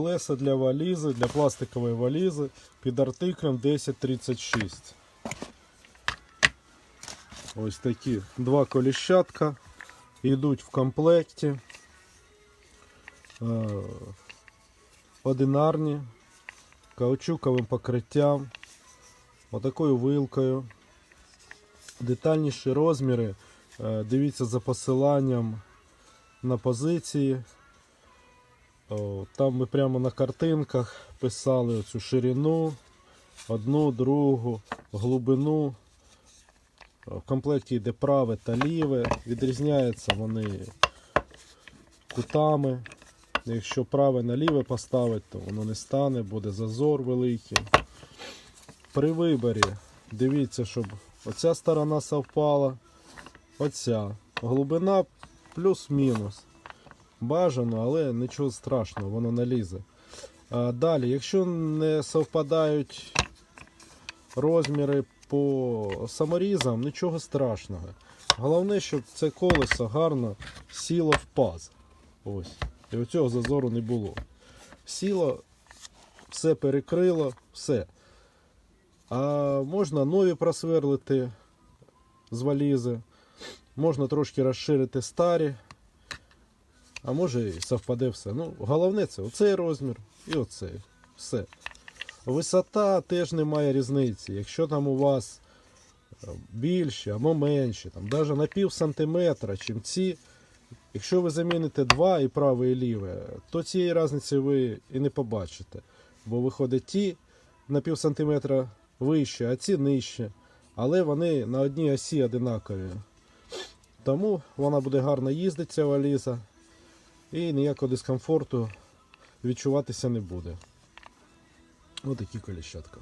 Колеса для валізи, для пластикової валізи під артиклем 1036. Ось такі два коліщатка йдуть в комплекті. Е, Одинарні, каучуковим покриттям, отакою вилкою. Детальніші розміри. е, Дивіться за посиланням на позиції. Там ми прямо на картинках писали оцю ширину, одну, другу, глибину. В комплекті йде праве та ліве. Відрізняються вони кутами. Якщо праве на ліве поставити, то воно не стане, буде зазор великий. При виборі дивіться, щоб оця сторона совпала, оця. Глибина плюс-мінус. Бажано, але нічого страшного, воно налізе. Далі, якщо не совпадають розміри по саморізам, нічого страшного. Головне, щоб це колесо гарно сіло в паз. Ось. І оцього зазору не було. Сіло, все перекрило, все. А можна нові просверлити з валізи, можна трошки розширити старі. А може і совпаде все. Ну, головне це оцей розмір і оцей. Все. Висота теж не має різниці. Якщо там у вас е, більші або менші, там навіть на пів сантиметра, чим ці. Якщо ви заміните два і праве і ліве, то цієї різниці ви і не побачите. Бо виходить ті на пів сантиметра вище, а ці нижче. Але вони на одній осі одинакові. Тому вона буде гарно їздити, ця валіза і ніякого дискомфорту відчуватися не буде. Ось такі коліщатка.